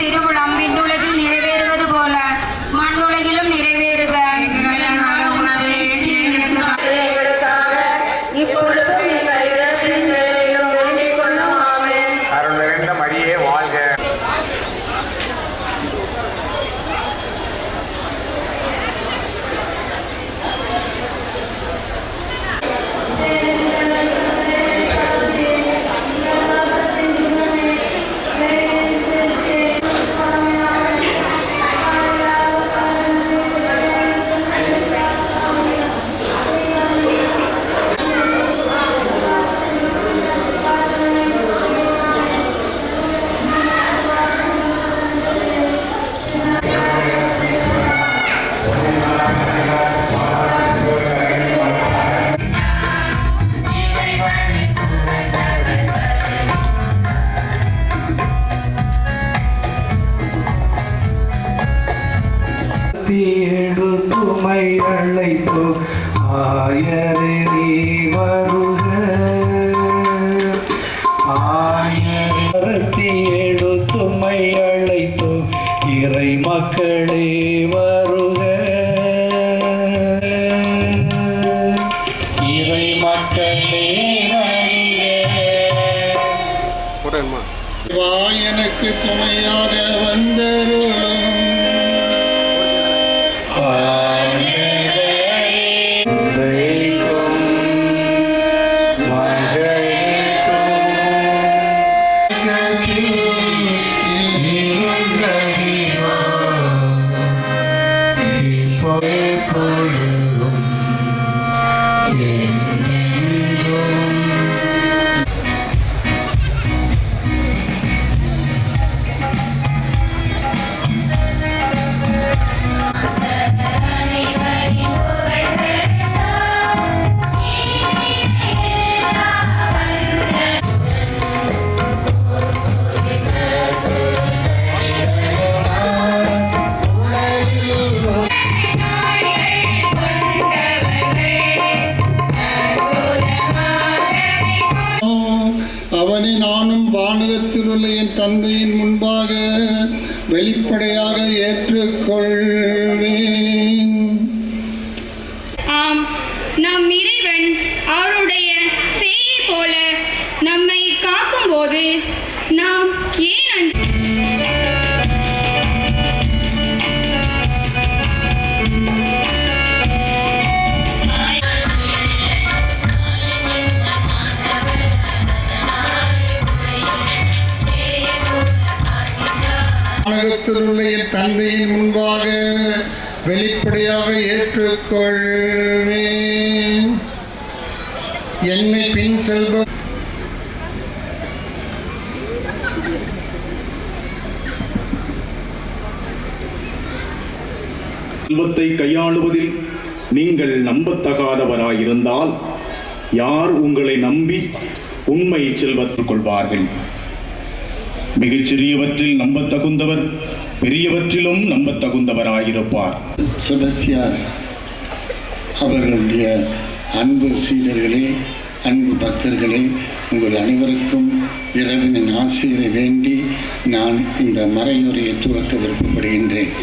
തിരുവിളമ്പിന്റെ எடுத்துமை அழைத்து ஆயரே நீ வருக. ஆயரத்தி எடுத்துமை அழைத்து இறை மக்களே வருக. இறை மக்களே வருக. எனக்கு துணையாக வந்தருளும் அவனை நானும் வானகத்தில் உள்ள என் தந்தையின் முன்பாக வெளிப்படையாக ஏற்றுக்கொள்வேன். வானகத்தில் என் தந்தையின் முன்பாக வெளிப்படையாக ஏற்றுக்கொள்வேன். என்னை பின் செல்ப செல்வத்தை கையாளுவதில் நீங்கள் நம்பத்தகாதவராயிருந்தால் யார் உங்களை நம்பி உண்மை செல்வத்துக் கொள்வார்கள்? மிகச்சிறியவற்றில் நம்பத்தகுந்தவர் பெரியவற்றிலும் நம்பத்தகுந்தவராயிருப்பார். செபஸ்தியார் அவர்களுடைய அன்பு சீடர்களே அன்பு பக்தர்களே உங்கள் அனைவருக்கும் இரவினின் ஆசிரியரை வேண்டி நான் இந்த மறையுரையை துவக்க விருப்பப்படுகின்றேன்.